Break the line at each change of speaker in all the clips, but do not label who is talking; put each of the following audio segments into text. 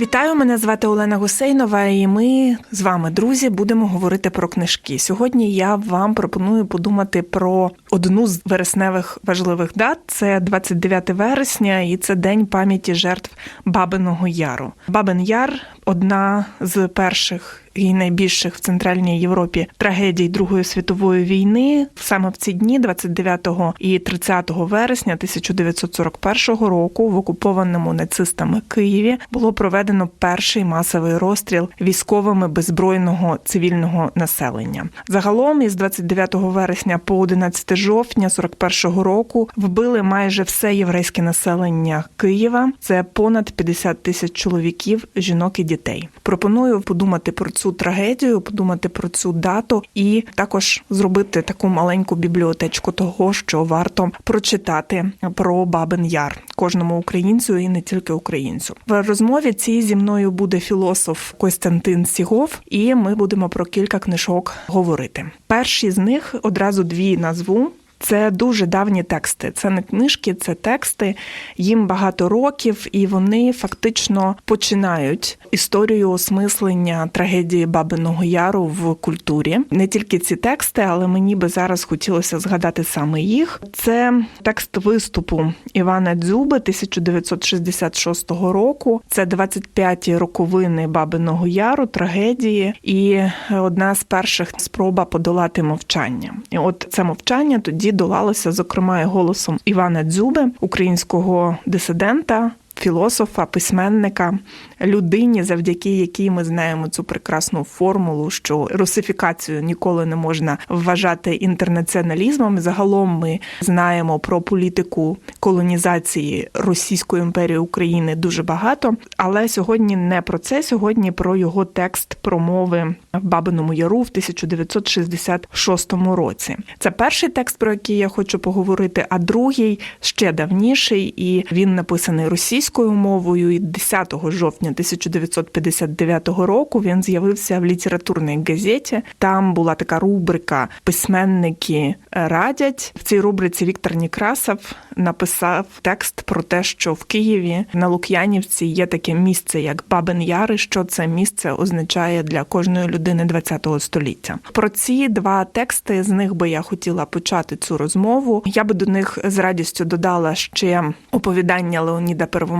Вітаю, мене звати Олена Гусейнова, і ми з вами, друзі, будемо говорити про книжки. Сьогодні я вам пропоную подумати про одну з вересневих важливих дат. Це 29 вересня, і це день пам'яті жертв Бабиного Яру. Бабин Яр одна з перших і найбільших в Центральній Європі трагедій Другої світової війни. Саме в ці дні, 29 і 30 вересня 1941 року, в окупованому нацистами Києві було проведено перший масовий розстріл військовими беззбройного цивільного населення. Загалом із 29 вересня по 11 жовтня 41 року вбили майже все єврейське населення Києва. Це понад 50 тисяч чоловіків, жінок і дітей. Пропоную подумати про цю трагедію, подумати про цю дату і також зробити таку маленьку бібліотечку того, що варто прочитати про Бабин Яр кожному українцю і не тільки українцю. В розмові цій зі мною буде філософ Костянтин Сігов, і ми будемо про кілька книжок говорити. Перші з них одразу дві назву. Це дуже давні тексти. Це не книжки, це тексти. Їм багато років, і вони фактично починають історію осмислення трагедії Бабиного Яру в культурі. Не тільки ці тексти, але мені би зараз хотілося згадати саме їх. Це текст виступу Івана Дзюби 1966 року. Це 25-ті роковини Бабиного Яру, трагедії, і одна з перших спроба подолати мовчання. І от це мовчання тоді долалося, зокрема, і голосом Івана Дзюби, українського дисидента. Філософа, письменника, людині, завдяки якій ми знаємо цю прекрасну формулу, що русифікацію ніколи не можна вважати інтернаціоналізмом. Загалом ми знаємо про політику колонізації Російської імперії України дуже багато. Але сьогодні не про це. Сьогодні про його текст промови в Бабиному Яру в 1966 році. Це перший текст, про який я хочу поговорити, а другий ще давніший, і він написаний російською мовою. І 10 жовтня 1959 року він з'явився в літературній газеті. Там була така рубрика Письменники радять. В цій рубриці Віктор Нікрасов написав текст про те, що в Києві на Лук'янівці є таке місце, як Бабин Яри. Що це місце означає для кожної людини ХХ століття. Про ці два тексти з них би я хотіла почати цю розмову. Я би до них з радістю додала ще оповідання Леоніда Первомайського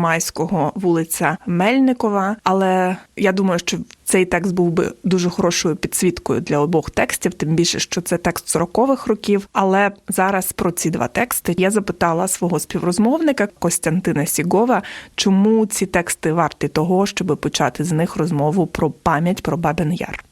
вулиця Мельникова. Але я думаю, що цей текст був би дуже хорошою підсвіткою для обох текстів, тим більше, що це текст 40-х років. Але зараз про ці два тексти я запитала свого співрозмовника Костянтина Сігова, чому ці тексти варті того, щоб почати з них розмову про пам'ять про Бабин Яр.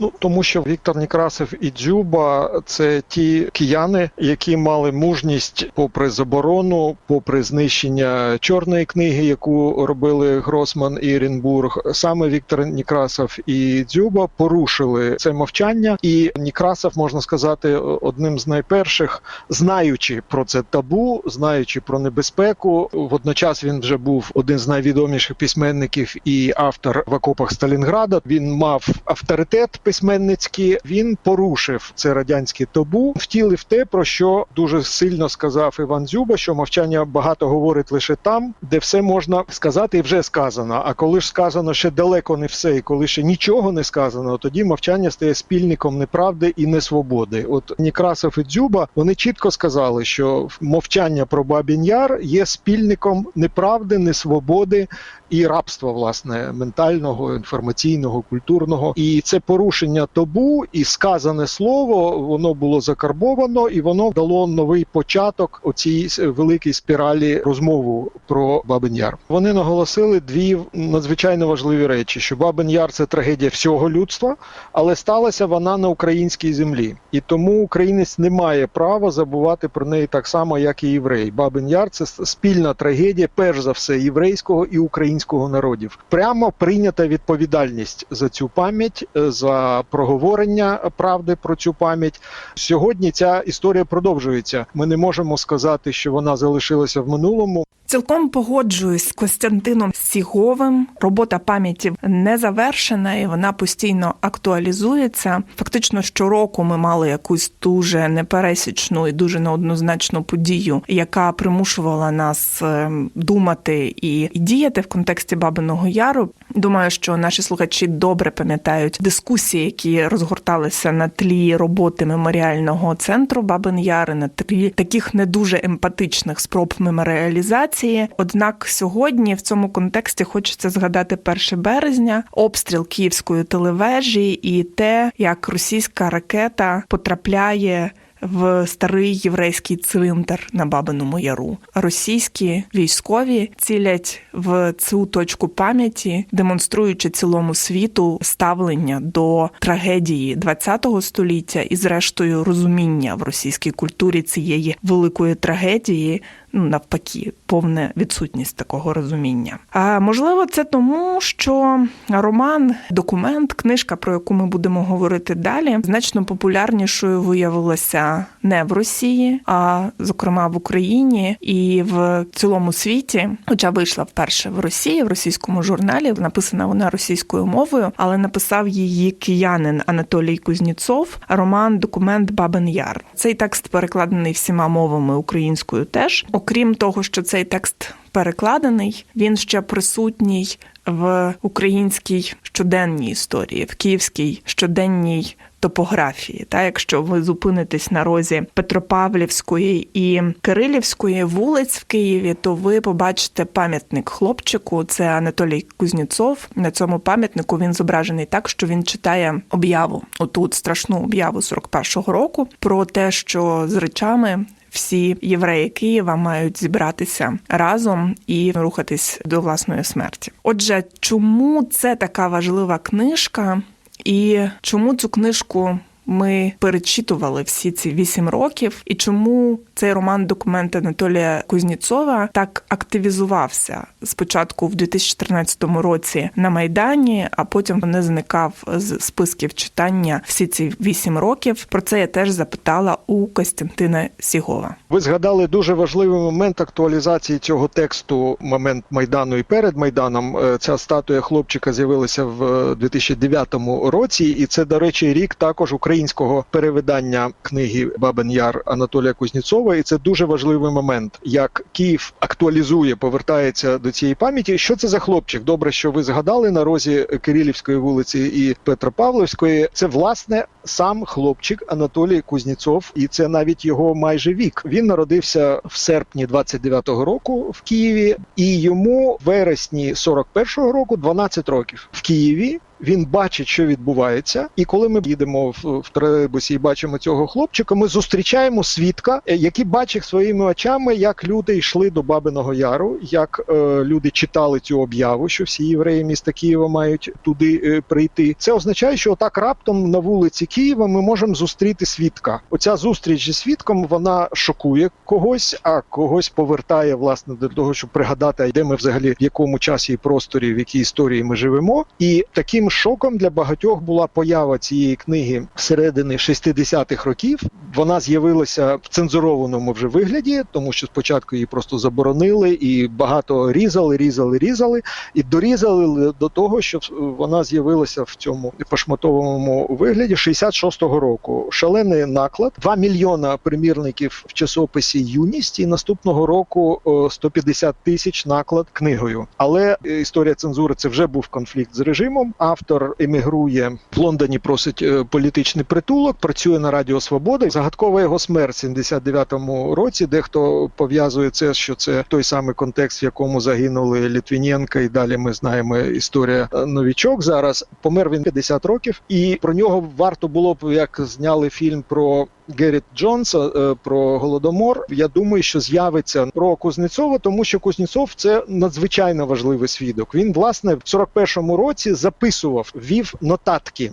Ну тому що Віктор Некрасов і Дзюба це ті кияни, які мали мужність, попри заборону, попри знищення чорної книги, яку робили Гросман і Рінбург. Саме Віктор Некрасов і Дзюба порушили це мовчання, і Некрасов, можна сказати, одним з найперших, знаючи про це табу, знаючи про небезпеку. Водночас він вже був один з найвідоміших письменників і автор в окопах Сталінграда. Він мав авторитет письменницький, він порушив це радянське табу, втілив те, про що дуже сильно сказав Іван Дзюба, що мовчання багато говорить лише там, де все можна сказати і вже сказано. А коли ж сказано ще далеко не все, і коли ще нічого не сказано, тоді мовчання стає спільником неправди і несвободи. От Некрасов і Дзюба вони чітко сказали, що мовчання про Бабін Яр є спільником неправди, несвободи і рабства, власне, ментального, інформаційного, культурного. І це порушення табу і сказане слово, воно було закарбовано, і воно дало новий початок у цій великій спіралі розмову про Бабин Яр. Вони наголосили дві надзвичайно важливі речі: що Бабин Яр це трагедія всього людства, але сталася вона на українській землі, і тому українець не має права забувати про неї так само, як і єврей. Бабин Яр це спільна трагедія, перш за все, єврейського і українського українського народів. Прямо прийнята відповідальність за цю пам'ять, е, за проговорення правди про цю пам'ять. Сьогодні ця історія продовжується. Ми не можемо сказати, що вона залишилася в минулому.
Цілком погоджуюсь з Костянтином Сіговим. Робота пам'яті не завершена і вона постійно актуалізується. Фактично, щороку ми мали якусь дуже непересічну і дуже неоднозначну подію, яка примушувала нас е, думати і діяти в контексті Бабиного Яру. Думаю, що наші слухачі добре пам'ятають дискусії, які розгорталися на тлі роботи меморіального центру Бабин Яри, на тлі таких не дуже емпатичних спроб меморіалізації. Однак сьогодні в цьому контексті хочеться згадати 1 березня, обстріл київської телевежі і те, як російська ракета потрапляє. В старий єврейський цвинтар на Бабиному Яру російські військові цілять в цю точку пам'яті, демонструючи цілому світу ставлення до трагедії ХХ століття і, зрештою, розуміння в російській культурі цієї великої трагедії. Ну, навпаки, повна відсутність такого розуміння. А можливо, це тому, що роман, документ, книжка, про яку ми будемо говорити далі, значно популярнішою виявилася не в Росії, а зокрема в Україні і в цілому світі. Хоча вийшла вперше в Росії, в російському журналі, написана вона російською мовою, але написав її киянин Анатолій Кузніцов. Роман Документ Бабин Яр. Цей текст перекладений всіма мовами українською теж. Окрім того, що цей текст перекладений, він ще присутній в українській щоденній історії, в київській щоденній топографії. Та якщо ви зупинитесь на розі Петропавлівської і Кирилівської вулиць в Києві, то ви побачите пам'ятник хлопчику. Це Анатолій Кузніцов. На цьому пам'ятнику він зображений так, що він читає об'яву. Отут страшну об'яву 41-го року про те, що з речами всі євреї Києва мають зібратися разом і рухатись до власної смерті. Отже, чому це така важлива книжка, і чому цю книжку ми перечитували всі ці вісім років, і чому цей роман документ Анатолія Кузніцова так активізувався спочатку в 2014 році на майдані, а потім не зникав з списків читання всі ці вісім років. Про це я теж запитала у Костянтина Сігова.
Ви згадали дуже важливий момент актуалізації цього тексту. Момент майдану і перед майданом. Е, Ця статуя хлопчика з'явилася в 2009 році, і це, до речі, рік також українського перевидання книги Бабин Яр Анатолія Кузніцова. І це дуже важливий момент, як Київ актуалізує, повертається до цієї пам'яті. Що це за хлопчик? Добре, що ви згадали на розі Кирилівської вулиці і Петропавловської. Це власне сам хлопчик Анатолій Кузніцов, і це навіть його майже вік. Він народився в серпні 29-го року в Києві, і йому в вересні 41-го року 12 років в Києві. Він бачить, що відбувається, і коли ми їдемо в, в тролейбусі і бачимо цього хлопчика, ми зустрічаємо свідка, е, який бачить своїми очами, як люди йшли до Бабиного Яру, як е, люди читали цю об'яву, що всі євреї міста Києва мають туди е, прийти. Це означає, що отак раптом на вулиці Києва ми можемо зустріти свідка. Оця зустріч зі свідком вона шокує когось, а когось повертає власне до того, щоб пригадати, де ми взагалі в якому часі і просторі, в якій історії ми живемо, і таким шоком для багатьох була поява цієї книги середини 60-х років. Вона з'явилася в цензурованому вже вигляді, тому що спочатку її просто заборонили і багато різали, різали, різали, і дорізали до того, що вона з'явилася в цьому пошматовому вигляді 66-го року. Шалений наклад, 2 мільйона примірників в часописі Юність і наступного року 150 тисяч наклад книгою. Але історія цензури це вже був конфлікт з режимом. Автор емігрує в Лондоні, просить е, політичний притулок, працює на Радіо Свобода. Загадкова його смерть в 79-му році. Дехто пов'язує це, що це той самий контекст, в якому загинули Літвіненка, і далі ми знаємо історія е, новічок. Зараз помер він 50 років, і про нього варто було б як зняли фільм про. Герріт Джонса е, про голодомор. Я думаю, що з'явиться про Кузнецова, тому що Кузнецов – це надзвичайно важливий свідок. Він власне в 41-му році записував, вів нотатки.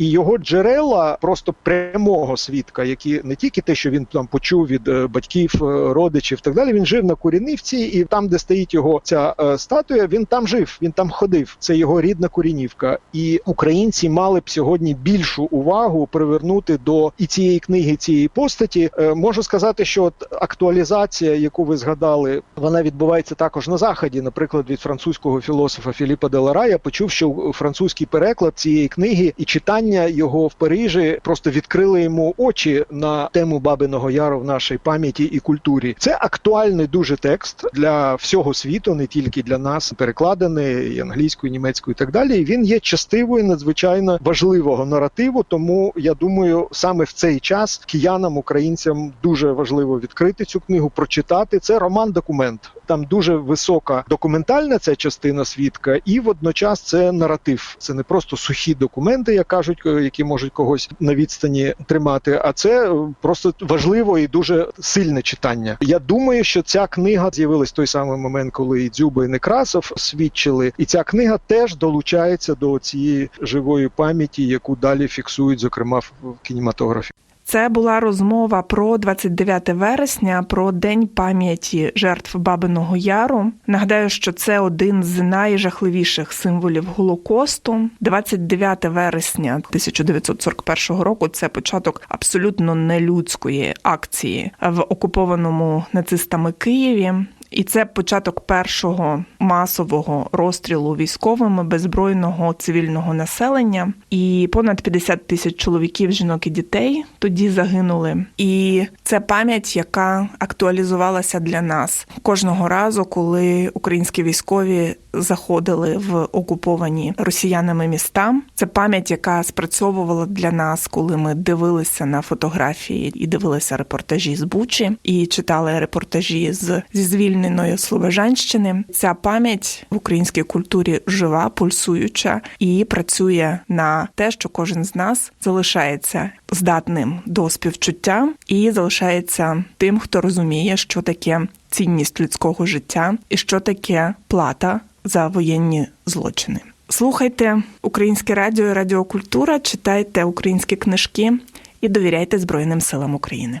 І його джерела просто прямого свідка, які не тільки те, що він там почув від е, батьків, е, родичів, так далі. Він жив на Курінівці, і там, де стоїть його ця е, статуя, він там жив, він там ходив. Це його рідна Курінівка. І українці мали б сьогодні більшу увагу привернути до і цієї книги, цієї постаті. Можу сказати, що от актуалізація, яку ви згадали, вона відбувається також на заході. Наприклад, від французького філософа Філіпа Делара я почув, що французький переклад цієї книги і читання його в Парижі просто відкрили йому очі на тему Бабиного Яру в нашій пам'яті і культурі. Це актуальний дуже текст для всього світу, не тільки для нас, перекладений і англійською, і німецькою, і так далі. І він є частивою надзвичайно важливого наративу. Тому я думаю, саме в цей час киянам, українцям дуже важливо відкрити цю книгу, прочитати. Це роман-документ. Там дуже висока документальна ця частина свідка, і водночас це наратив. Це не просто сухі документи, як кажуть, е, які можуть когось на відстані тримати. А це е, просто важливо і дуже сильне читання. Я думаю, що ця книга з'явилась той самий момент, коли і Дзюба і Некрасов свідчили, і ця книга теж долучається до цієї живої пам'яті, яку далі фіксують, зокрема в кінематографі.
Це була розмова про 29 вересня, про День пам'яті жертв Бабиного Яру. Нагадаю, що це один з найжахливіших символів Голокосту. 29 вересня 1941 року. Це початок абсолютно нелюдської акції в окупованому нацистами Києві. І це початок першого масового розстрілу військовими беззбройного цивільного населення. І понад 50 тисяч чоловіків, жінок і дітей тоді загинули. І це пам'ять, яка актуалізувалася для нас кожного разу, коли українські військові заходили в окуповані росіянами міста. Це пам'ять, яка спрацьовувала для нас, коли ми дивилися на фотографії і дивилися репортажі з Бучі, і читали репортажі з зі звільненої Слобожанщини. Ця пам'ять в українській культурі жива, пульсуюча і працює на те, що кожен з нас залишається здатним до співчуття і залишається тим, хто розуміє, що таке цінність людського життя і що таке плата за воєнні злочини. Слухайте українське радіо, і радіокультура, читайте українські книжки і довіряйте Збройним силам України.